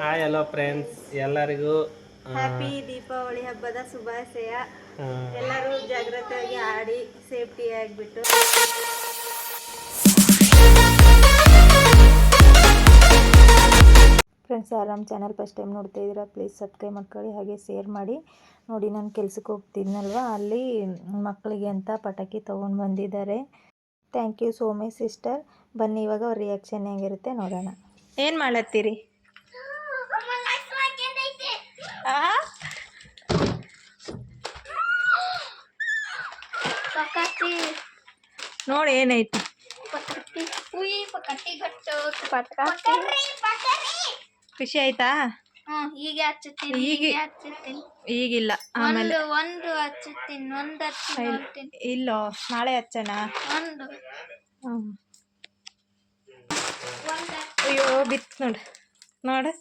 Hi hello friends ಎಲ್ಲರಿಗೂ happy Deepavali ಹಬ್ಬದ ಶುಭಾಶಯ. ಎಲ್ಲರೂ ಜಾಗ್ರತೆಯಾಗಿ ಆಡಿ ಸೇಫ್ಟಿ ಆಗಿಬಿಟ್ಟು. ಫ್ರೆಂಡ್ಸ್ ಆರಾಮ್ ಚಾನಲ್ ಫಸ್ಟ್ ಟೈಮ್ ನೋಡ್ತಾ ಇದ್ದೀರಾ ಪ್ಲೀಸ್ ಸಬ್ಸ್ಕ್ರೈಬ್ ಮಾಡ್ಕೊಳ್ಳಿ ಹಾಗೆ ಶೇರ್ ಮಾಡಿ. ನೋಡಿ ನಾನು ಕೆಲ್ಸಕ್ಕೆ ಹೋಗ್ತಿದ್ನಲ್ವ ಅಲ್ಲಿ ಮಕ್ಕಳಿಗೆ ಅಂತ ಪಟಾಕಿ ತೊಗೊಂಡು ಬಂದಿದ್ದಾರೆ. Thank you so much sister ಬನ್ನಿ ಇವಾಗ ಅವ್ರ ರಿಯಾಕ್ಷನ್ ಹೇಗಿರುತ್ತೆ ನೋಡೋಣ. ಏನು ಮಾಡತ್ತೀರಿ? ಪಟಾಕಿ ನೋಡಿ ಏನೈತಿ? ಪಟಾಕಿ ಉಯ್ ಪಕತಿ ಗಟ್ಟು. ಪಟಾಕಿ ಖುಷಿ ಆಯ್ತಾ? ಹ್ಮ್ ಈಗ ಹಚ್ಚುತ್ತೀನಿ ಈಗ- ಹಚ್ಚುತ್ತೀನಿ. ಈಗಿಲ್ಲ ಆಮೇಲೆ. ಒಂದು ಒಂದು ಹಚ್ಚುತ್ತೀನಿ ಒಂದು ಹಚ್ಚಿ ನೋಡ್ತೀನಿ. ಇಲ್ಲೋ ನಾಳೆ ಹಚ್ಚೋಣ ಒಂದು. ಹ್ಮ್. ಒಂದು ಅಯ್ಯೋ ಬಿತ್ ನೋಡು. ನೋಡು.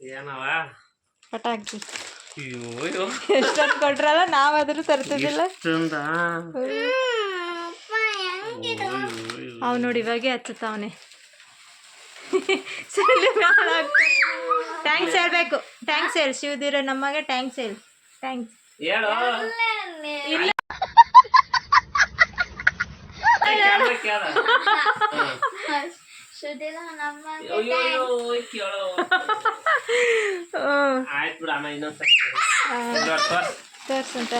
ಏನವ? ಪಟಾಕಿ ಎಷ್ಟೊಂದು ಕೊಟ್ರಲ್ಲ ನಾವಾದ್ರೂ ತರ್ತಿದ್ದಿಲ್ಲ. ಅವ್ ನೋಡಿ ಇವಾಗೆ ಹಚ್ಚುತ್ತಾವನೆ ಟ್ಯಾಂಕ್ಸ್ ಹೇಳ್ಬೇಕು. ಥ್ಯಾಂಕ್ಸ್ ಹೇಳಿ. ಶಿವದಿರ ನಮಗೆ ಟ್ಯಾಂಕ್ಸ್ ಹೇಳಿ. ಥ್ಯಾಂಕ್ಸ್ ಹೇಳು. ಇಲ್ಲ. ತೋರ್ಸಂತ.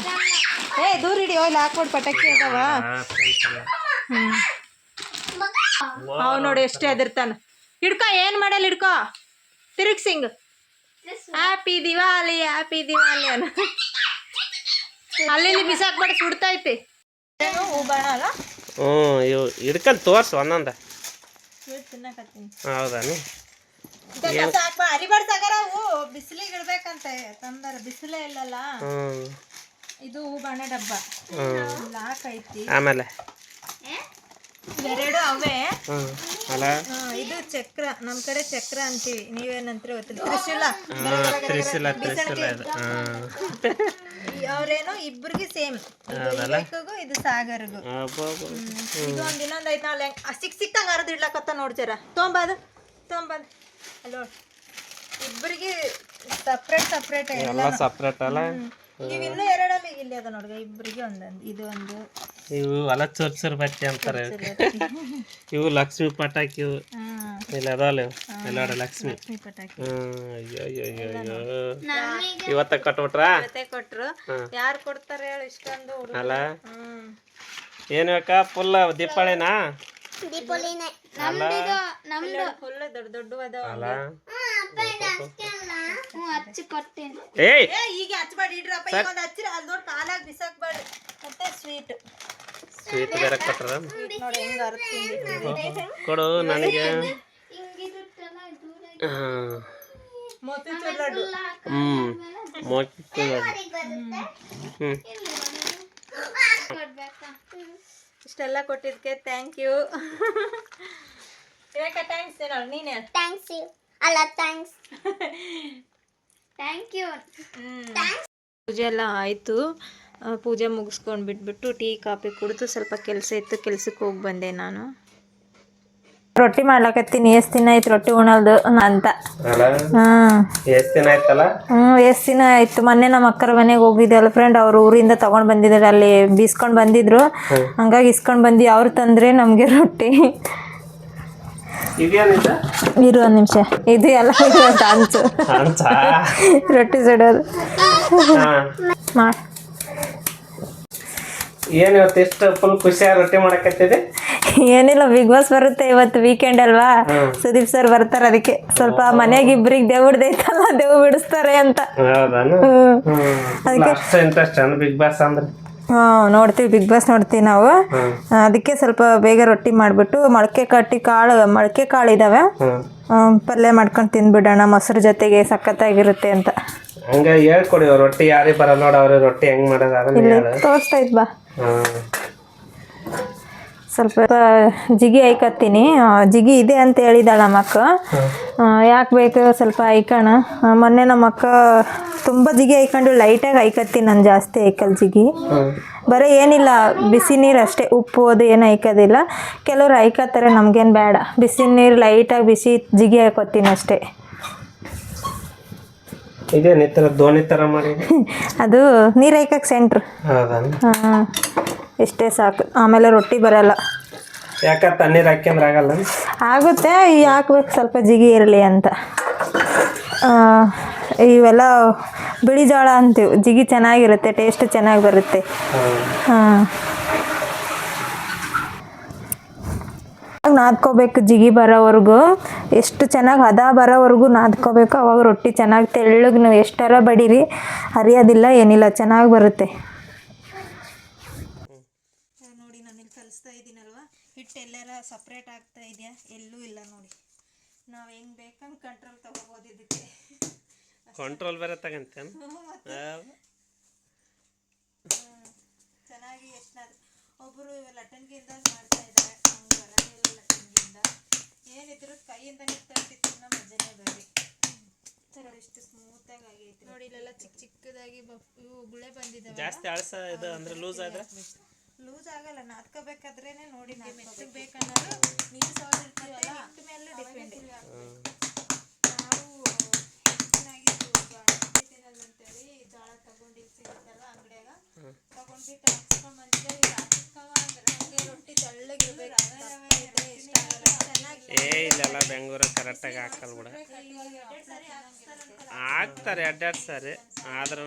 ಏ ದೂರ ಹಿಡಿ ಹಾಕ್ಬಿಡು ಪಟಾಕಿ ಅದಾವ. ಹ್ಮ್. ಅವ್ ನೋಡಿ ಎಷ್ಟೇ ಅದಿರ್ತಾನ ಹಿಡ್ಕೊ ಏನ್ ಮಾಡಲ್ಲ ಹಿಡ್ಕೊ. ತಿರುಗ್ಸಿಂಗ್ ಹ್ಯಾಪಿ ದಿವಾಲಿ ಹ್ಯಾಪಿ ದಿವಾಲಿ ಅನ್ನ. ಅಲ್ಲಿ ಇಲ್ಲಿ ಬಿಸಾಕ್ಬೇಡ ಸುಡ್ತೈತಿ ಹ್ಞೂ ಇವು ಹಿಡ್ಕೊಂಡು ತೋರ್ಸು ಒಂದೊಂದ. ಹೌದಾನು. ಅರಿಬಾರ್ದು ಹೂ ಬಿಸಿಲಿಗೆ ಇಡ್ಬೇಕಂತ ತಂದಾರ ಬಿಸಿಲೇ ಇಲ್ಲಲ್ಲ? ಇದು ಹೂ ಬಾಣ ಡಬ್ಬ. ಲಾಕ್ ಐತಿ. ಆಮೇಲೆ? ಎರಡು ಅವೇ. ಅಲ್ಲ? ಇದು ಚಕ್ರ. ನಮ್ ಕಡೆ ಚಕ್ರ ಅಂತೀವಿ. ನೀವೇನಂತೀರಿ ಗೊತ್ತಿಲ್ಲ. ತ್ರಿಶೂಲ. ತ್ರಿಶೂಲ ತ್ರಿಶೂಲ ಇದು. ಅವ್ರೇನೋ ಇಬ್ಬರಿಗೆ ಸೇಮ್. ವಿವೇಕಗೂ ಇದು ಸಾಗರ್ಗೂ. ಇದು ಒಂದ್ ಇನ್ನೊಂದ್ ಐತ್ ನಾಳೆ. ಸಿಕ್ ಸಿಕ್ಕಂಗ್ ಅರ್ಧ ಇಡ್ಲಕತ್ತ ನೋಡ್ತೀರ? ತೊಂಬದು ತೊಂಬದು ಅಲ್ಲಿ ನೋಡ್ ಇಬ್ಬರಿಗೆ ಸಪ್ರೇಟ್ ಸಪ್ರೇಟ್ ಎಲ್ಲ ಸಪ್ರೇಟ್ ಅಲ್ಲ? ನೀವು ಇನ್ನೂ ಎರಡಲ್ಲಿ ಇಲ್ಲಿ ಅದ ನೋಡ್ಗ. ಇಬ್ಬರಿಗೆ ಒಂದೊಂದು ಇದು ಒಂದು. ಇವು ಹೊಲ ಚೂರ್ ಚೂರ್ ಬತ್ತಿ ಅಂತಾರೆ ಇವು ಲಕ್ಷ್ಮಿ ಪಟಾಕಿ ಇವು. ಇಲ್ಲ ಇಲ್ಲಿ ಅದಾವಲ್ಲ ಇವು? ಎಲ್ಲಾಡ ಲಕ್ಷ್ಮಿ. ಇವತ್ತ ಕಟ್ಬಿಟ್ರ? ಕೊಟ್ರು. ಯಾರು ಕೊಡ್ತಾರೆ ಹೇಳು ಇಷ್ಟೊಂದು ಅಲ್ಲ? ಏನ್ ಬೇಕಾ ಫುಲ್ ದೀಪಾವಳಿನಾ? ಏಯ್! ಏ ಈಗ ಹಚ್ಬೇಡಿ ಇಡ್ರಪ್ಪ. ಈಗ ಒಂದು ಹಚ್ಚಿರ ಅಲ್ಲಿ ನೋಡಿ ಕಾಲಾಗ ಬಿಸಾಕ್ಬೇಡಿ. ಮತ್ತೆ ಸ್ವೀಟ್ ಸ್ವೀಟ್ ಬೇರೆ ಕೊಟ್ರ ಕೊಡು ನನಗೆ. ಹ್ಞೂ ಮೋತಿ ಇಷ್ಟೆಲ್ಲ ಕೊಟ್ಟಿದ್ದಕ್ಕೆ ಥ್ಯಾಂಕ್ ಯು ಇವಾಗ ಥ್ಯಾಂಕ್ಸ್ ಏನೋ ನೀನು ಥ್ಯಾಂಕ್ಸ್ ಯು. ಅಲ್ಲ ಥ್ಯಾಂಕ್ಸ್ ಥ್ಯಾಂಕ್ ಯು ಪೂಜೆ ಎಲ್ಲ ಆಯಿತು. ಪೂಜೆ ಮುಗಿಸ್ಕೊಂಡು ಬಿಟ್ಬಿಟ್ಟು ಟೀ ಕಾಫಿ ಕುಡಿದು ಸ್ವಲ್ಪ ಕೆಲಸ ಇತ್ತು ಕೆಲ್ಸಕ್ಕೆ ಹೋಗಿ ಬಂದೆ ನಾನು. ರೊಟ್ಟಿ ಮಾಡ್ಲಕತ್ತೀನಿ ಎಷ್ಟು ದಿನ ಆಯ್ತು ರೊಟ್ಟಿ ಉಣಲ್ದು ಅಂತ. ಹ್ಮ್ ಹಾಂ. ಎಷ್ಟ್ ದಿನ ಆಯ್ತಲ್ಲ? ಹ್ಞೂ ಎಷ್ಟು ದಿನ ಆಯ್ತು? ಮೊನ್ನೆ ನಮ್ಮ ಅಕ್ಕರ ಮನೆಗೆ ಹೋಗಿದ್ದೆ ಅಲ್ಲ ಫ್ರೆಂಡ್ ಅವ್ರ ಊರಿಂದ ತಗೊಂಡ್ ಬಂದಿದ್ದಾರೆ ಅಲ್ಲಿ ಬೀಸ್ಕೊಂಡು ಬಂದಿದ್ರು. ಹಂಗಾಗಿ ಇಸ್ಕೊಂಡು ಬಂದು ಅವ್ರು ತಂದ್ರೆ ನಮಗೆ ರೊಟ್ಟಿ. ಇರು ಒಂದು ನಿಮಿಷ. ಇದು ಎಲ್ಲ ಇದು ಅಂತ ರೊಟ್ಟಿ ಸುಡೋದು. ಮಾಡಿ ಏನ್ ಇವತ್ತು ಎಷ್ಟು ಫುಲ್ ಖುಷಿಯಾಗಿ ರೊಟ್ಟಿ ಮಾಡಕತ್ತಿದೆ? ಏನಿಲ್ಲ ಬಿಗ್ ಬಾಸ್ ಬರುತ್ತೆ ಇವತ್ತು ವೀಕೆಂಡ್ ಅಲ್ವಾ? ಸುದೀಪ್ ಸರ್ ಬರ್ತಾರೆ ಅದಕ್ಕೆ. ಸ್ವಲ್ಪ ಮನೆಗೆ ಇಬ್ರಿಗೆ ದೇವ್ರದೈತಲ್ಲ ದೇವ್ ಬಿಡಿಸ್ತಾರೆ ಅಂತ. ಹೌದಾನು? ಅದಕ್ಕೆ ಅಷ್ಟು ಇಂಟ್ರೆಸ್ಟ್ ಬಿಗ್ ಬಾಸ್ ಅಂದ್ರೆ? ಹಾ ನೋಡ್ತೀವಿ ಬಿಗ್ ಬಾಸ್ ನೋಡ್ತೀವಿ ನಾವು. ಅದಕ್ಕೆ ಸ್ವಲ್ಪ ಬೇಗ ರೊಟ್ಟಿ ಮಾಡಿಬಿಟ್ಟು ಮೊಳಕೆ ಕಟ್ಟಿ ಕಾಳು ಮೊಳಕೆ ಕಾಳು ಇದಾವೆ. ಪಲ್ಯ ಮಾಡ್ಕೊಂಡು ತಿಂದ್ಬಿಡೋಣ ಮೊಸರು ಜೊತೆಗೆ ಸಖತ್ತಾಗಿರುತ್ತೆ ಅಂತ. ಹಂಗ ಹೇಳ್ಕೊಡಿ ಅವ್ರ್ ರೊಟ್ಟಿ ಯಾರಿಗೆ ಬರಲ್ಲ ನೋಡ ಅವ್ರ ರೊಟ್ಟಿ ಹೆಂಗ್ ಮಾಡೋದು ಅದನ್ನ ಹೇಳು. ತೋರಿಸ್ತಾ ಇದ್ ಬಾ. ಸ್ವಲ್ಪ ಜಿಗಿ ಐಕತ್ತೀನಿ. ಜಿಗಿ ಇದೆ ಅಂತ ಹೇಳಿದಾಳ ನಮ್ಮ ಅಕ್ಕ ಯಾಕೆ ಬೇಕು ಸ್ವಲ್ಪ ಐಕಣ. ಮೊನ್ನೆ ನಮ್ಮ ಅಕ್ಕ ತುಂಬ ಜಿಗಿ ಐಕೊಂಡು ಲೈಟಾಗಿ ಐಕತ್ತೀನಿ ನಾನು ಜಾಸ್ತಿ ಐಕಲ್ ಜಿಗಿ. ಬರೀ ಏನಿಲ್ಲ ಬಿಸಿ ನೀರು ಅಷ್ಟೇ ಉಪ್ಪು ಅದು ಏನು ಐಕೋದಿಲ್ಲ. ಕೆಲವ್ರು ಐಕತ್ತಾರೆ ನಮಗೇನು ಬೇಡ. ಬಿಸಿ ನೀರು ಲೈಟಾಗಿ ಬಿಸಿ ಜಿಗಿ ಹಾಕೋತೀನಿ ಅಷ್ಟೇ. ಇದೇನು ಈ ಥರ ದೋಣಿ ಥರ ಮಾಡಿ. ಅದು ನೀರು ಹಾಕಕ್ಕೆ ಸೆಂಟ್ರ್ ಹೌದಾ ಹಾಂ ಇಷ್ಟೇ ಸಾಕು. ಆಮೇಲೆ ರೊಟ್ಟಿ ಬರಲ್ಲ. ಯಾಕ ತಣ್ಣೀರು ಹಾಕ್ಯಂದ್ರೆ ಆಗಲ್ಲ ಆಗುತ್ತೆ ಈ ಹಾಕ್ಬೇಕು ಸ್ವಲ್ಪ ಜಿಗಿ ಇರಲಿ ಅಂತ. ಇವೆಲ್ಲ ಬಿಳಿ ಜೋಳ ಅಂತೀವಿ. ಜಿಗಿ ಚೆನ್ನಾಗಿರುತ್ತೆ ಟೇಸ್ಟ್ ಚೆನ್ನಾಗಿ ಬರುತ್ತೆ. ಹಾಂ. ನಾದ್ಕೋಬೇಕು ಜಿಗಿ ಬರೋವರೆಗೂ. ಎಷ್ಟು ಚೆನ್ನಾಗಿ ಹದ ಬರೋವರೆಗೂ ನಾದ್ಕೋಬೇಕು. ಅವಾಗ ರೊಟ್ಟಿ ಚೆನ್ನಾಗಿ ತೆಳ್ಳಗೆ ನೀವು ಎಷ್ಟರ ಬಡೀರಿ ಅರಿಯೋದಿಲ್ಲ ಏನಿಲ್ಲ ಚೆನ್ನಾಗಿ ಬರುತ್ತೆ. ನೋಡಿ ನಾನು ಇಲ್ಲಿ ಕಲಿಸ್ತಾ ಇದ್ದೀನಲ್ವಾ? ಹಿಟ್ಟು ಎಲ್ಲರ ಸಪ್ರೇಟ್ ಆಗ್ತಾ ಇದೆಯಾ? ಎಲ್ಲೂ ಇಲ್ಲ ನೋಡಿ. ನಾವು ಹೆಂಗೆ ಬೇಕಂಗೆ ಕಂಟ್ರೋಲ್ ತಗೋಬೋದು ಇದಕ್ಕೆ. ಕಂಟ್ರೋಲ್ ಬೇರೆ ಚೆನ್ನಾಗಿ ಎಷ್ಟು ಒಬ್ಬರು ಲಟ್ಟಣಿಗೆಯಿಂದ ಮಾಡ್ತಾ ಇದ್ದಾರೆ ನಮ್ಗೆ ಬರೋದಿಲ್ಲ ಲಟ್ಟಣಿಗೆಯಿಂದ ಏನಿದ್ರು ಕೈಯಿಂದನೇ ತರ್ತಿತ್ತು ನಮ್ಮ ಮಜಾನೇ ಬೇರೆ ನೋಡಿ ಎಷ್ಟು ಸ್ಮೂತಾಗಿ ಆಗೈತೆ ನೋಡಿ ಇಲ್ಲೆಲ್ಲ ಚಿಕ್ಕ ಚಿಕ್ಕದಾಗಿ ಬಫ್ ಇವು ಗುಳೆ ಬಂದಿದ್ದಾವೆ ಜಾಸ್ತಿ ಅಳಸ ಇದು ಅಂದ್ರೆ ಲೂಸ್ ಆದ್ರೆ? ಲೂಸ್ ಆಗಲ್ಲ ನಾದ್ಕೋಬೇಕಾದ್ರೇನೆ ನೋಡಿ ಮೆತ್ತಗೆ ಬೇಕನ್ನೋದು ನೀರು ಸೌದು ಇರ್ತೀವಲ್ಲ ಮೇಲೆ ಡಿಪೆಂಡ್ ನಾವು ಹೆಚ್ಚಿನಾಗಿ ಅಂತೇಳಿ ಜೋಳ ತಗೊಂಡು ಇಲ್ಲಿ ಸಿಗುತ್ತಲ್ಲ ಅಂಗಡಿಯಾಗ ತಗೊಂಡ್ಬಿಟ್ಟು ಹಾಕ್ಸ್ಕೊಂಡ್ ಬಂದಿದ್ದೆ ಇವ್ರು ಹಾಕಿಸ್ಕೊವ ಅಂದ್ರೆ ನನಗೆ ರೊಟ್ಟಿ ತೆಳ್ಳಗಿರ್ಬೇಕು ಇಷ್ಟ ಆಗಲ್ಲ ಚೆನ್ನಾಗಿ ಏ ಇಲ್ಲೆಲ್ಲ ಬೆಂಗಳೂರ ಕರೆಕ್ಟಾಗಿ ಹಾಕಲ್ಲ ಬಿಡ. ಹಾಕ್ತಾರೆ ಅಡ್ಡಾಡ್ತಾರೆ ಆದ್ರೂ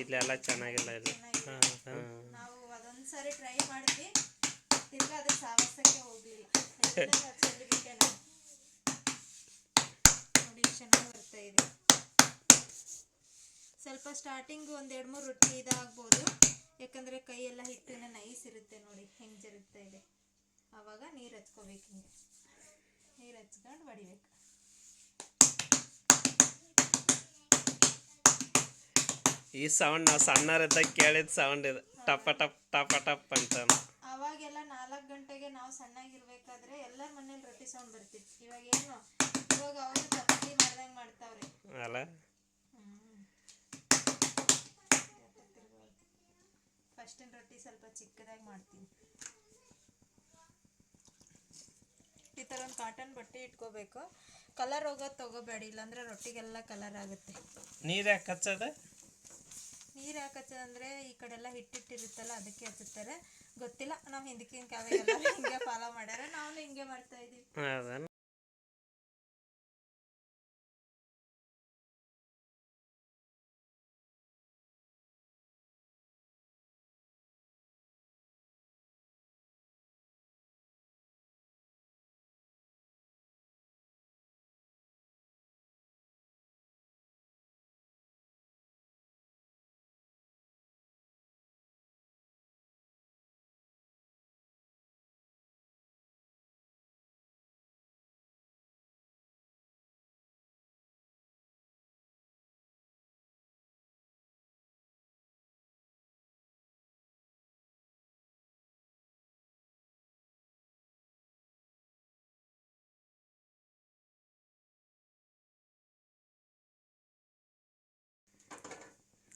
ಇಲ್ಲೆಲ್ಲ ಚೆನ್ನಾಗಿಲ್ಲ ಸಾರಿ ಟ್ರೈ ಮಾಡಿದ್ವಿ ನೋಡಿ ಚೆನ್ನಾಗಿ ಇದೆ. ಸ್ವಲ್ಪ ಸ್ಟಾರ್ಟಿಂಗ್ ಒಂದ್ ಎರಡು ಮೂರು ರೊಟ್ಟಿ ಇದಾಗ್ಬೋದು. ಕೈ ಕೈಯೆಲ್ಲ ಹಿಟ್ಟಿನ ನೈಸ್ ಇರುತ್ತೆ ನೋಡಿ, ಹೆಂಗೆ ಜರುಗ್ತಾ ಇದೆ. ಆವಾಗ ನೀರು ಹಚ್ಕೋಬೇಕು ಹಿಂಗೆ. ನೀರು ಹಚ್ಕೊಂಡು ಬಡಿಬೇಕು. ಈ ಸೌಂಡ್ ನಾವು ಸಣ್ಣರಿದ್ದಾಗ ಕೇಳಿದ ಸೌಂಡ್ ಇದು. ಟಪ ಟಪ್ ಟಪ ಟಪ್ ಅಂತ ಅವಾಗೆಲ್ಲ ನಾಲ್ಕು ಗಂಟೆಗೆ ನಾವು ಸಣ್ಣಾಗಿರ್ಬೇಕಾದ್ರೆ ಎಲ್ಲರ ಮನೇಲಿ ರೊಟ್ಟಿ ಸೌಂಡ್ ಬರ್ತಿತ್ತು. ಇವಾಗ ಏನು? ಇವಾಗ ಅವರು ಚಪಾತಿ ಮಾಡ್ದಂಗೆ ಮಾಡ್ತಾವ್ರೆ. ಅಲ್ಲ? ಫಸ್ಟಿನ ರೊಟ್ಟಿ ಸ್ವಲ್ಪ ಚಿಕ್ಕದಾಗಿ ಮಾಡ್ತೀನಿ ಈ ಥರ ಒಂದು ಕಾಟನ್ ಬಟ್ಟೆ ಇಟ್ಕೋಬೇಕು. ಕಲರ್ ಹೋಗೋದು ತಗೋಬೇಡಿ ಇಲ್ಲಾಂದ್ರೆ ರೊಟ್ಟಿಗೆಲ್ಲ ಕಲರ್ ಆಗುತ್ತೆ. ನೀರು ಯಾಕೆ ಹಚ್ಚದ? ನೀರು ಯಾಕೆ ಅಂದರೆ ಈ ಕಡೆ ಎಲ್ಲ ಹಿಟ್ಟಿಟ್ಟಿರುತ್ತಲ್ಲ ಅದಕ್ಕೆ ಹಚ್ಚುತ್ತಾರೆ. ಗೊತ್ತಿಲ್ಲ ನಾವು ಹಿಂದಕ್ಕಿನ ಕಾವೆಲ್ಲ ಹಿಂಗೆ ಫಾಲೋ ಮಾಡ್ಯಾರ ನಾವು ಹಿಂಗೆ ಮಾಡ್ತಾ ಇದೀವಿ.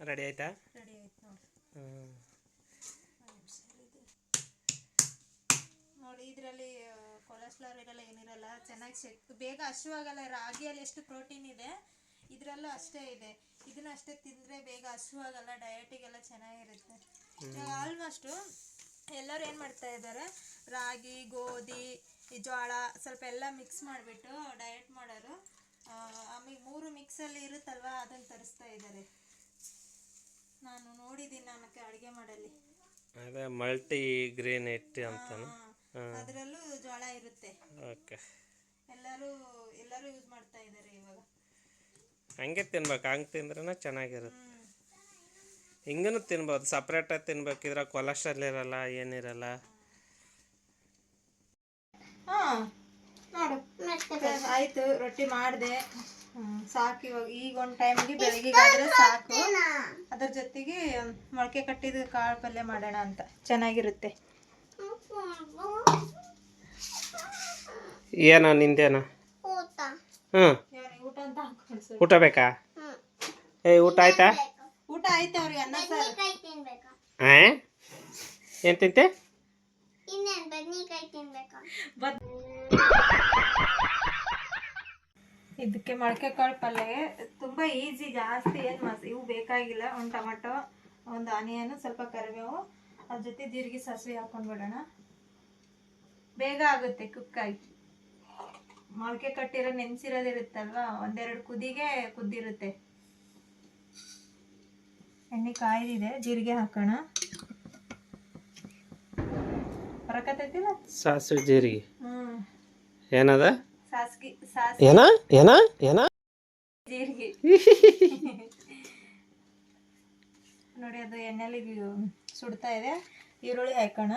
ರೆಡಿ ಆಯ್ತಾ? ರೆಡಿ ಆಯ್ತು ನೋಡಿ ಹ್ಞೂ ನೋಡಿ ಇದರಲ್ಲಿ ಕೊಲೆಸ್ಟ್ರಾಲ್ ಇರಲ್ಲ ಏನಿರಲ್ಲ ಚೆನ್ನಾಗಿ ಸೆಟ್ ಬೇಗ ಹಸುವಾಗಲ್ಲ ರಾಗಿಯಲ್ಲಿ ಎಷ್ಟು ಪ್ರೋಟೀನ್ ಇದೆ ಇದರಲ್ಲೂ ಅಷ್ಟೇ ಇದೆ. ಇದನ್ನ ಅಷ್ಟೇ ತಿಂದ್ರೆ ಬೇಗ ಹಸಿವಾಗಲ್ಲ ಡಯಟಿಗೆಲ್ಲ ಚೆನ್ನಾಗಿರುತ್ತೆ. ಆಲ್ಮೋಸ್ಟು ಎಲ್ಲರೂ ಏನು ಮಾಡ್ತಾ ಇದ್ದಾರೆ ರಾಗಿ ಗೋಧಿ ಜೋಳ ಸ್ವಲ್ಪ ಎಲ್ಲ ಮಿಕ್ಸ್ ಮಾಡಿಬಿಟ್ಟು ಡಯಟ್ ಮಾಡೋರು. ಆಮೇಲೆ ಮೂರು ಮಿಕ್ಸಲ್ಲಿ ಇರುತ್ತಲ್ವಾ ಅದನ್ನು ತರಿಸ್ತಾ ಇದ್ದಾರೆ ನಾನು ನೋಡಿದ್ದೀನಿ ನಮಗೆ ಅಡುಗೆ ಮಾಡಲ್ಲಿ. ಅದೇ ಮಲ್ಟಿ ಗ್ರೀನ್ ಹಿಟ್ಟು ಅಂತಾನು? ಅದರಲ್ಲೂ ಜೋಳ ಇರುತ್ತೆ. ಓಕೆ. ಎಲ್ಲರೂ ಎಲ್ಲರೂ ಯೂಸ್ ಮಾಡ್ತಾ ಇದ್ದಾರೆ ಇವಾಗ. ಹಂಗೆ ತಿನ್ಬೇಕು ಹಂಗೆ ತಿಂದ್ರೂ ಚೆನ್ನಾಗಿರುತ್ತೆ. ಹಿಂಗೂ ತಿನ್ಬೋದು ಸಪ್ರೇಟಾಗಿ ತಿನ್ಬೇಕಿದ್ರೆ ಕೊಲೆಸ್ಟ್ರಾಲ್ ಇರಲ್ಲ ಏನಿರಲ್ಲ ಹಾ ನೋಡು ಆಯ್ತು ರೊಟ್ಟಿ ಮಾಡಿದೆ. ಸಾಕು ಇವಾಗ. ಈಗ ಒಂದು ಟೈಮ್ಗೆ ಬೆಳಗ್ಗೆಗಾದ್ರೆ ಸಾಕು. ಅದ್ರ ಜೊತೆಗೆ ಮೊಳಕೆ ಕಟ್ಟಿದ ಕಾಳು ಪಲ್ಯ ಮಾಡೋಣ ಅಂತ. ಚೆನ್ನಾಗಿರುತ್ತೆ. ಏನೋ ನಿಂದೇನ? ಊಟ. ಹ್ಞೂ ಊಟ ಅಂತ ಊಟ ಬೇಕಾ? ಏ ಊಟ ಆಯ್ತಾ? ಊಟ ಆಯ್ತಾ ಅವ್ರಿಗೆ ಅನ್ನ ಸಾರು. ಏನು ತಿಂತೆ? ಇದಕ್ಕೆ ಮೊಳಕೆ ಕಾಳು ಪಲ್ಯ ತುಂಬ ಈಸಿ ಜಾಸ್ತಿ ಏನು ಮಸ್ ಇವು ಬೇಕಾಗಿಲ್ಲ. ಒಂದು ಟೊಮೆಟೊ ಒಂದು ಆನಿಯನ್ ಸ್ವಲ್ಪ ಕರಿಬೇವು. ಅದ್ರ ಜೊತೆ ಜೀರಿಗೆ ಸಾಸಿವೆ ಹಾಕೊಂಡ್ಬಿಡೋಣ ಬೇಗ ಆಗುತ್ತೆ ಕುಕ್ಕಾಗಿ ಮೊಳಕೆ ಕಟ್ಟಿರೋ ನೆನೆಸಿರೋದಿರುತ್ತಲ್ವಾ ಒಂದೆರಡು ಕುದಿಗೆ ಕುದ್ದಿರುತ್ತೆ. ಎಣ್ಣೆ ಕಾಯ್ದಿದೆ. ಜೀರಿಗೆ ಹಾಕೋಣ. ಬರಕತ್ತೈತಿಲ್ಲ ಸಾಸಿವೆ ಜೀರಿಗೆ. ಹ್ಮ್. ಏನದ? ಏನ? ಏನ? ಏನ? ಜೀರಿಗೆ. ನೋಡಿ ಅದು ಎಣ್ಣೆಲಿ ಸುಡ್ತಾ ಇದೆ. ಈರುಳ್ಳಿ ಹಾಕೋಣ.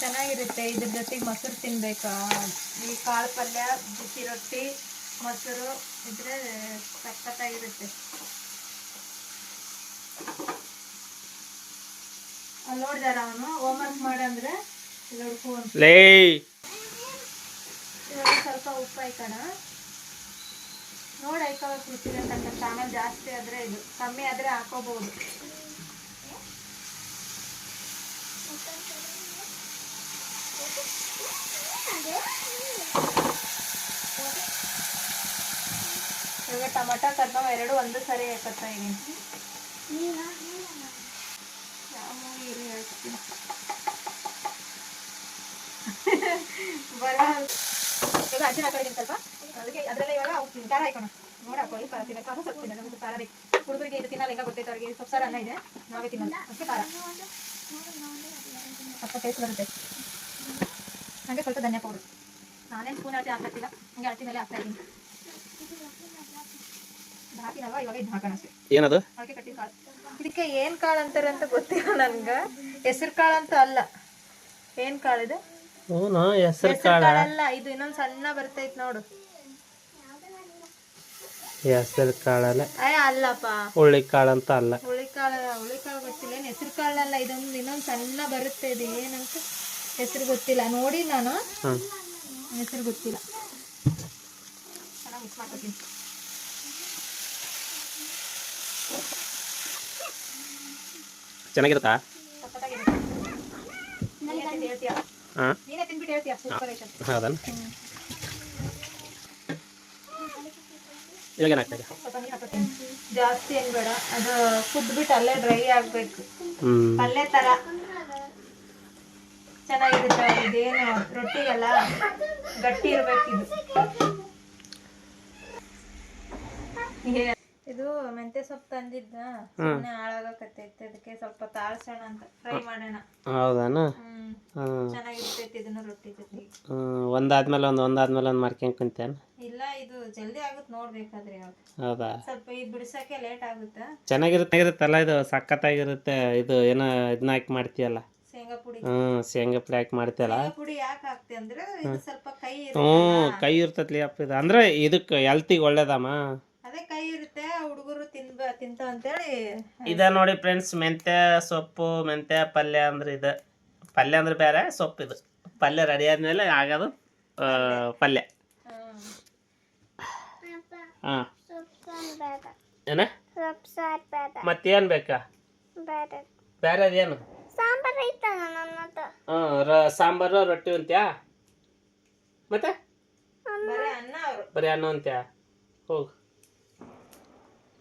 ಚೆನ್ನಾಗಿರುತ್ತೆ. ಇದ್ರ ಜೊತೆಗೆ ಮೊಸರು ತಿನ್ಬೇಕಾ? ಈ ಕಾಳು ಪಲ್ಯ ಬಿಸಿ ರೊಟ್ಟಿ ಮೊಸರು ಇದ್ರೆ ಸಖತ್ತಾಗಿರುತ್ತೆ. ಅಲ್ಲಿ ನೋಡಿದಾರ ಅವನು? ಹೋಮ್ವರ್ಕ್ ಮಾಡಂದ್ರೆ ಲೇ. ಸ್ವಲ್ಪ ಉಪ್ಪು ಹಾಕೋಣ. ನೋಡಿ ಹಾಕೋಬೇಕು ಅಂತ ಚಾನಲ್ ಜಾಸ್ತಿ ಆದರೆ ಇದು ಕಮ್ಮಿ ಆದ್ರೆ ಹಾಕೋಬಹುದು. ಇವಾಗ ಟೊಮಟೊ ಕರ್ಕೊಂಡ್ ಎರಡು ಒಂದು ಸರಿ ಹಾಕತ್ತಾ ಇದೀನಿ ಬರ ಇವಾಗ ಅರ್ಶಿನ ಅದಕ್ಕೆ ಇವಾಗ ಹಾಕೋಣ ನೋಡಿ ಸ್ವಲ್ಪ ಇದು ಹೆಂಗ ಗೊತ್ತೈತೆ ಅವ್ರಿಗೆ ಸ್ವಲ್ಪ ಇದೆ ನಾವೇ ಸ್ವಲ್ಪ ಧನ್ಯ ಪೌಡರ್ ನಾನೇನು ಸ್ಪೂನ್ ಹಾಕ್ತಿಲ್ಲ ಹಂಗೆ ಅಳತೆ ಮೇಲೆ ಇದ್ದೀನಿ ಇವಾಗ ಇದು ಹಾಕೋಣ ಏನದು? ಕಾಳು ಇದಕ್ಕೆ ಏನು ಕಾಳು ಅಂತಾರೆ ಅಂತ ಗೊತ್ತಿಲ್ಲ ನನ್ಗೆ ಹೆಸರು ಕಾಳು ಅಂತ ಅಲ್ಲ. ಏನು ಕಾಳಿದೆ ಹ್ಞೂ ಹೆಸರು ಹೆಸರು ಕಾಳಲ್ಲ ಇದು ಇನ್ನೊಂದು ಸಣ್ಣ ಬರ್ತೈತೆ ನೋಡು. ಹೆಸರು ಕಾಳಲ್ಲ ಅಯ್ಯ ಅಲ್ಲಪ್ಪ. ಹುಳ್ಳಿ ಕಾಳು ಅಂತ ಅಲ್ಲ. ಹುಳಿಕಾಳು ಹುಳಿಕಾಳು ಗೊತ್ತಿಲ್ಲ ಏನು ಹೆಸರು ಕಾಳಲ್ಲ ಇದೊಂದು ಇನ್ನೊಂದು ಸಣ್ಣ ಬರುತ್ತೆ ಇದು ಏನಂತ ಹೆಸರು ಗೊತ್ತಿಲ್ಲ. ನೋಡಿ ನಾನು. ಹ್ಞೂ ಹೆಸರು ಗೊತ್ತಿಲ್ಲ. ಚೆನ್ನಾಗಿ ಮಿಕ್ಸ್ ಮಾಡ್ಕೊತೀನಿ ಚೆನ್ನಾಗಿರುತ್ತಾ? ಸಖತ್ತಾಗಿರುತ್ತೆ. ಹೇಳ್ತೀಯ ಹಾಂ? ನೀನೇ ತಿಂದ್ಬಿಟ್ಟು ಹೇಳ್ತೀಯ? Super item. ಹೌದಾ ಇವಾಗ ಏನಾಗ್ತದೆ ಜಾಸ್ತಿ ಏನ್ ಬೇಡ. ಅದು ಕುದ್ಬಿಟ್ಟು ಅಲ್ಲೇ ಡ್ರೈ ಆಗಬೇಕು. ಅಲ್ಲೇ ತರ. ಚೆನ್ನಾಗಿರುತ್ತೆ. ಇದೇನು ರೊಟ್ಟಿಗೆಲ್ಲ ಗಟ್ಟಿ ಇರ್ಬೇಕು ಇದು ಮೆಂತೆ ಮೆಂತ್ಯ ಸೊಪ್ಪು ತಂದಿದ್ದ. ಸುಮ್ಮನೆ ಹಾಳಾಗಕತ್ತೈತಿ. ಅದಕ್ಕೆ ಸ್ವಲ್ಪ ತಾಳ್ಸೋಣ ಅಂತ ಫ್ರೈ ಮಾಡೋಣ. ಹೌದಾನ? ಚೆನ್ನಾಗಿರ್ತೈತಿ ಇದನ್ನ ರೊಟ್ಟಿ ಜೊತೆ ಒಂದಾದ್ಮೇಲೆ ಒಂದು ಒಂದಾದ್ಮೇಲೆ ಒಂದು ಮಾಡ್ಕೊಂಡು ಕುಂತೇನ? ಇಲ್ಲ ಇದು ಜಲ್ದಿ ಆಗುತ್ತೆ ನೋಡ್ಬೇಕಾದ್ರೆ ಹೌದಾ? ಸ್ವಲ್ಪ ಇದು ಬಿಡಿಸೋಕೆ ಲೇಟ್ ಆಗುತ್ತೆ? ಚೆನ್ನಾಗಿರುತ್ತೆ ಇರುತ್ತಲ್ಲ ಇದು? ಸಖತ್ತಾಗಿರುತ್ತೆ ಇದು ಏನೋ ಇದನ್ನ ಹಾಕಿ ಮಾಡ್ತೀಯಲ್ಲ? ಶೇಂಗಾ ಪುಡಿ. ಹ್ಞೂ ಶೇಂಗಾ ಪುಡಿ ಹಾಕಿ ಮಾಡ್ತೀಯಲ್ಲ? ಪುಡಿ ಯಾಕೆ ಹಾಕ್ತೆ ಅಂದ್ರೆ ಇದು ಸ್ವಲ್ಪ ಕೈ ಹ್ಞೂ ಇರುತ್ತೆ ಕೈ ಇರ್ತತ್ಲಿ ಅಪ್ಪ ಇದು. ಅಂದ್ರೆ ಇದಕ್ಕೆ ಹೆಲ್ತಿಗೆ ಒಳ್ಳೇದಮ್ಮ? ಅದೇ ಕೈ ಇರುತ್ತೆ ಹುಡುಗರು ತಿನ್ಬ ತಿಂತ ಅಂತೇಳಿ. ಇದ ನೋಡಿ ಫ್ರೆಂಡ್ಸ್ ಮೆಂತ್ಯ ಸೊಪ್ಪು ಮೆಂತ್ಯ ಪಲ್ಯ ಅಂದ್ರೆ ಇದ. ಪಲ್ಯ ಅಂದ್ರೆ ಬೇರೆ ಸೊಪ್ಪು ಇದು. ಪಲ್ಯ ರೆಡಿ ಆದ್ಮೇಲೆ ಆಗೋದು ಆ, ಪಲ್ಯ. ಹ್ಮ್. ಹಾಂ. ಏನ? ಮತ್ತೇನ್ ಬೇಕಾ? ಬೇರೆ ಅದೇನು ಸಾಂಬಾರು ಐತಲ್ಲ ನನ್ನ ಹತ್ರ ಹಾಂ ರ ಸಾಂಬಾರು ರೊಟ್ಟಿ ಅಂತ್ಯಾ ಮತ್ತೆ? ಬರೀ ಅನ್ನ ಅವರು. ಬರೀ ಅನ್ನ ಅಂತ್ಯಾ ಹೋಗು.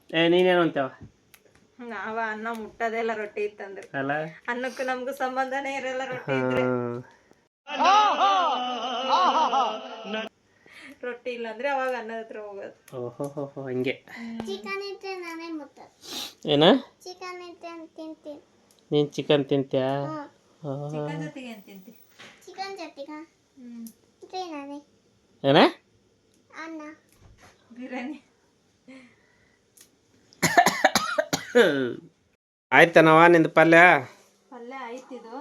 ಏ ನೀನೇನು ಅಂತೇವ ನಾವ ಅನ್ನ ಮುಟ್ಟೋದೇ ಇಲ್ಲ ರೊಟ್ಟಿ ಇತ್ತಂದ್ರೆ. ಅಲ್ಲ? ಅನ್ನಕ್ಕೂ ನಮಗೂ ಸಂಬಂಧನೇ ಇರಲ್ಲ ರೊಟ್ಟಿ ಇದ್ರೆ. ರೊಟ್ಟಿ ಇಲ್ಲ ಅಂದ್ರೆ ಅವಾಗ ಅನ್ನದ ಹತ್ರ ಹೋಗೋದು. ಓಹೋ ಹೋ ಹೋ ಹಂಗೆ. ಚಿಕನ್ ಇದ್ರೆ ನಾನೇ ಮುಟ್ಟ ಏನ? ಚಿಕನ್ ಇದ್ರೆ ತಿಂತೀನಿ. ನೀನ್ ಚಿಕನ್ ತಿಂತ್ಯಾ? ಚಿಕನ್ ಜೊತೆಗೆ ಏನ್ ತಿಂತಿ? ಚಿಕನ್ ಜೊತೆಗೆ? ಹ್ಮ್. ಇದ್ರೆ ನಾನೇ ಏನ? ಅನ್ನ. ಬಿರಿಯಾನಿ. ಆಯ್ತನವ ನಿಂದ ಪಲ್ಯ? ಪಲ್ಯ ಆಯ್ತಿದು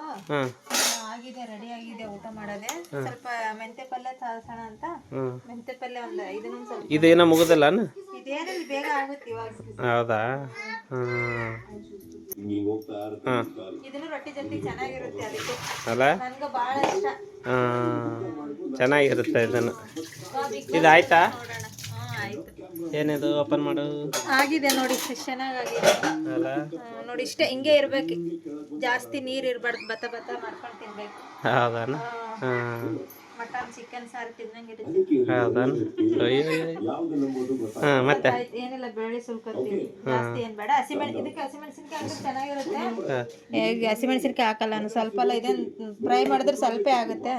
ಆಗಿದೆ ರೆಡಿ ಆಗಿದೆ ಊಟ ಮಾಡೋದೆ. ಸ್ವಲ್ಪ ಮೆಂತೆ ಪಲ್ಯ ಸಾಸಣ ಅಂತ. ಮೆಂತೆ ಪಲ್ಯ ಒಂದು ಇದನ್ನೊಂದು ಸ್ವಲ್ಪ ಇದೇನೋ ಇದೇನಲ್ಲಿ ಬೇಗ ಆಗುತ್ತೆ ಇವಾಗ. ಹೌದಾ? ಹಾಂ. ಇದನ್ನು ರೊಟ್ಟಿ ಚೆನ್ನಾಗಿರುತ್ತೆ ಅದಕ್ಕೆ. ಅಲ್ಲ? ನನ್ಗೆ ಭಾಳ ಇಷ್ಟ. ಹಾಂ. ಚೆನ್ನಾಗಿರುತ್ತೆ ಇದನ್ನು. ಬಾ ಬಿಗ್ ಇದು ಆಯ್ತಾ ನೋಡೋಣ ಹಾಂ ಆಯ್ತು ಏನಿದು ಓಪನ್ ಮಾಡು? ಆಗಿದೆ ನೋಡಿ ಇಷ್ಟು ಚೆನ್ನಾಗಾಗಿದೆ ಅಲ್ಲ? ನೋಡಿ ಇಷ್ಟೇ ಹಿಂಗೆ ಇರ್ಬೇಕು. ಜಾಸ್ತಿ ನೀರು ಇರ್ಬಾರ್ದು ಬತ್ತ ಬತ್ತ ಮಾಡ್ಕೊಂಡು ತಿನ್ಬೇಕು. ಹೌದಾನ? ಮಟನ್ ಚಿಕನ್ ಸಾರು ತಿನ್ನಂಗೆ ಹೌದಾ ಹಾಂ ಮತ್ತೆ? ಏನಿಲ್ಲ ಬೇಳೆ ಸ್ವಲ್ಪ ಜಾಸ್ತಿ ಏನು ಬೇಡ. ಹಸಿಮೆಣ್ ಇದಕ್ಕೆ ಹಸಿಮೆಣಸಿನ್ಕಾಯಿ ಹಾಕಿದ್ರೆ ಚೆನ್ನಾಗಿರುತ್ತೆ. ಹೇಗೆ ಹಸಿಮೆಣಸಿನ್ಕಾಯಿ ಹಾಕಲ್ಲ ನಾನು ಸ್ವಲ್ಪ ಎಲ್ಲ ಇದೆ ಫ್ರೈ ಮಾಡಿದ್ರೆ ಸ್ವಲ್ಪ ಆಗುತ್ತೆ.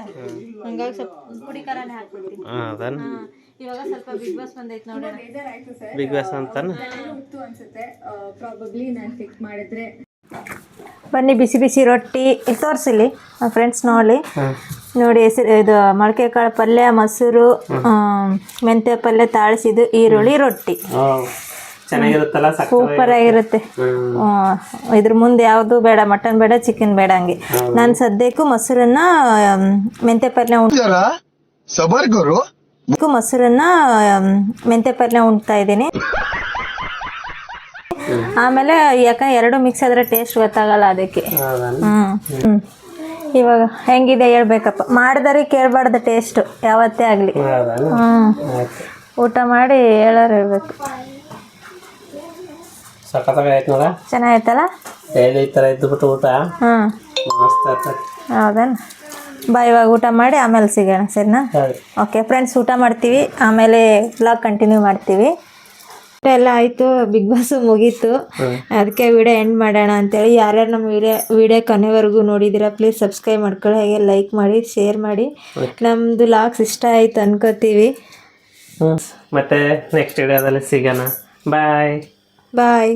ಹಂಗಾಗಿ ಸ್ವಲ್ಪ ಪುಡಿ ಖಾರನೇ ಹಾಕ್ಬಿಡ್ತೀನಿ. ಹೌದಾ ಹಾ, ಇವಾಗ ಸ್ವಲ್ಪ ಬಿಗ್ ಬಾಸ್ ಬಂದೈತೆ ನೋಡೋಣ. ಬಿಗ್ ಬಾಸ್ ಅಂತಾನ? ಬನ್ನಿ ಬಿಸಿ ಬಿಸಿ ರೊಟ್ಟಿ. ಇಲ್ಲಿ ತೋರಿಸಿಲಿ ಫ್ರೆಂಡ್ಸ್ ನೋಡಿ. ನೋಡಿ ಹೆಸರು ಇದು ಮೊಳಕೆ ಕಾಳು ಪಲ್ಯ ಮೊಸರು ಮೆಂತ್ಯ ಪಲ್ಯ ತಾಳಿಸಿದ್ದು ಈರುಳ್ಳಿ ರೊಟ್ಟಿ. ಚೆನ್ನಾಗಿರುತ್ತಲ್ಲ ಸೂಪರ್ ಆಗಿರುತ್ತೆ. ಇದ್ರ ಮುಂದೆ ಯಾವುದು ಬೇಡ ಮಟನ್ ಬೇಡ ಚಿಕನ್ ಬೇಡ ಹಂಗೆ. ನಾನು ಸದ್ಯಕ್ಕೂ ಮೊಸರನ್ನ ಮೆಂತ್ಯ ಪಲ್ಯ ಉಣ್ ಇದಕ್ಕೂ ಮೊಸರನ್ನ ಮೆಂತೆ ಪಲ್ಯ ಉಣ್ತಾ ಇದ್ದೀನಿ. ಆಮೇಲೆ ಯಾಕೆ ಎರಡು ಮಿಕ್ಸ್ ಆದರೆ ಟೇಸ್ಟ್ ಗೊತ್ತಾಗಲ್ಲ ಅದಕ್ಕೆ. ಹ್ಞೂ ಇವಾಗ ಹೆಂಗಿದೆ ಹೇಳ್ಬೇಕಪ್ಪ. ಮಾಡಿದರೆ ಕೇಳಬಾರ್ದು ಟೇಸ್ಟ್ ಯಾವತ್ತೇ ಆಗಲಿ. ಹ್ಞೂ ಊಟ ಮಾಡಿ ಹೇಳೋರು ಹೇಳ್ಬೇಕು. ಚೆನ್ನಾಗೈತಲ್ಲ? ಹೇಳಿ ಈ ಥರ ಇದ್ದುಬಿಟ್ಟು ಊಟ? ಹ್ಞೂ ಹೌದೇನು? ಬಾ ಇವಾಗ ಊಟ ಮಾಡಿ ಆಮೇಲೆ ಸಿಗೋಣ ಸರಿನಾ? ಓಕೆ ಫ್ರೆಂಡ್ಸ್ ಊಟ ಮಾಡ್ತೀವಿ. ಆಮೇಲೆ ಬ್ಲಾಗ್ ಕಂಟಿನ್ಯೂ ಮಾಡ್ತೀವಿ. ಊಟ ಎಲ್ಲ ಆಯಿತು ಬಿಗ್ ಬಾಸ್ ಮುಗೀತು. ಅದಕ್ಕೆ ವಿಡಿಯೋ ಎಂಡ್ ಮಾಡೋಣ ಅಂತೇಳಿ. ಯಾರ್ಯಾರು ನಮ್ಮ ವಿಡಿಯೋ ವಿಡಿಯೋ ಕೊನೆವರೆಗೂ ನೋಡಿದ್ದೀರಾ ಪ್ಲೀಸ್ ಸಬ್ಸ್ಕ್ರೈಬ್ ಮಾಡ್ಕೊಳ್ಳಿ. ಹಾಗೆ ಲೈಕ್ ಮಾಡಿ ಶೇರ್ ಮಾಡಿ. ನಮ್ಮದು ಲಾಕ್ಸ್ ಇಷ್ಟ ಆಯ್ತು ಅನ್ಕೋತೀವಿ. ಮತ್ತೆ ನೆಕ್ಸ್ಟ್ ವಿಡಿಯೋದಲ್ಲಿ ಸಿಗೋಣ. ಬಾಯ್ ಬಾಯ್